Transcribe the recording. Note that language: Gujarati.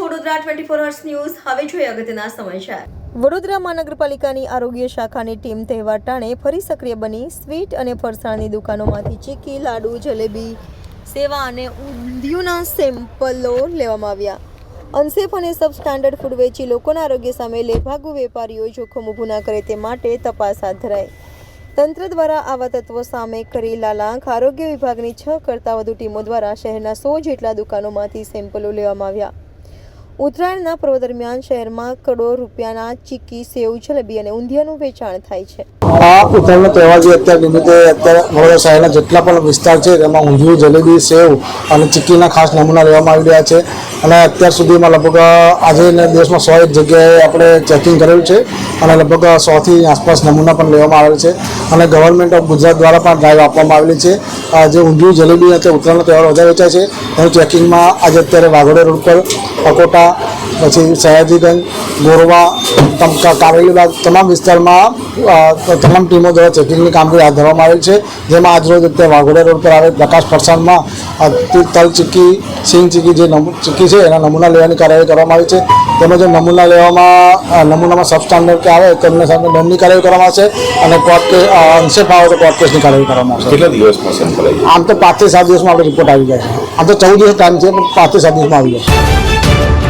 વડોદરા ટ્વેન્ટી મહાનગરપાલિકાની આરોગ્ય શાખાની ટીમ તહેવાર ટાણે ફરી સક્રિય બની. સ્વીટ અને ફરસાણની દુકાનોમાંથી ચીકી, લાડુ, જલેબી, સેવા અને ઊંધિયુંના સેમ્પલો લેવામાં આવ્યા. અનસેફ અને સબ સ્ટાન્ડર્ડ ફૂડ વેચી લોકોના આરોગ્ય સામે લેભાગુ વેપારીઓ જોખમ ઊભું ના કરે તે માટે તપાસ હાથ ધરાઈ. તંત્ર દ્વારા આવા તત્વો સામે કરી લાલાંક. આરોગ્ય વિભાગની છ કરતાં વધુ ટીમો દ્વારા શહેરના સો જેટલા દુકાનોમાંથી સેમ્પલો લેવામાં આવ્યા. ઉત્તરાયણના પર્વ દરમિયાન શહેરમાં કરોડો રૂપિયાના ચીકી, સેવ, જલેબી અને ઊંધિયાનું વેચાણ થાય છે. આ ઉત્તરાયણનો તહેવાર જે અત્યારે નિમિત્તે અત્યારે વડોદરા શહેરના જેટલા પણ વિસ્તાર છે તેમાં ઊંધિયું, જલેબી, સેવ અને ચીક્કીના ખાસ નમૂના લેવામાં આવી રહ્યા છે. અને અત્યાર સુધીમાં લગભગ આજે દેશમાં સો એક જગ્યાએ આપણે ચેકિંગ કરેલું છે અને લગભગ સોથી આસપાસ નમૂના પણ લેવામાં આવેલ છે. અને ગવર્મેન્ટ ઓફ ગુજરાત દ્વારા પણ ડ્રાઈવ આપવામાં આવેલી છે. જે ઊંધિયું, જલેબી અત્યારે ઉત્તરાયણનો તહેવાર વધારે વેચાય છે, એનું ચેકિંગમાં આજે અત્યારે વાઘોડે રોડ પર, પકોટા પછી સયાજીગંજ ગોરવા ટમકા કારેલીબાગ તમામ વિસ્તારમાં તમામ ટીમો દ્વારા ચેકિંગની કામગીરી હાથ ધરવામાં આવેલ છે જેમાં આજરોજ અત્યારે વાઘોડા રોડ પર આવેલ પ્રકાશ ફરસાણમાં તલ ચીક્કી સિંગ ચીક્કી જે ચીક્કી છે એના નમૂના લેવાની કાર્યવાહી કરવામાં આવી છે. તેમજ નમૂના લેવામાં નમૂનામાં સબસ્ટાન્ડર્ડ કે આવે તેમને સામે દંડની કાર્યવાહી કરવામાં આવશે અને કોર્ટ કે અંશે આવે તો કોર્ટ કેસની કાર્યવાહી કરવામાં આવશે. કેટલા દિવસમાં આમ તો પાંચથી સાત દિવસમાં આપણે રિપોર્ટ આવી જાય છે. આમ તો ચૌદ દિવસ ટાઈમ છે પણ પાંચથી સાત દિવસમાં આવી જાય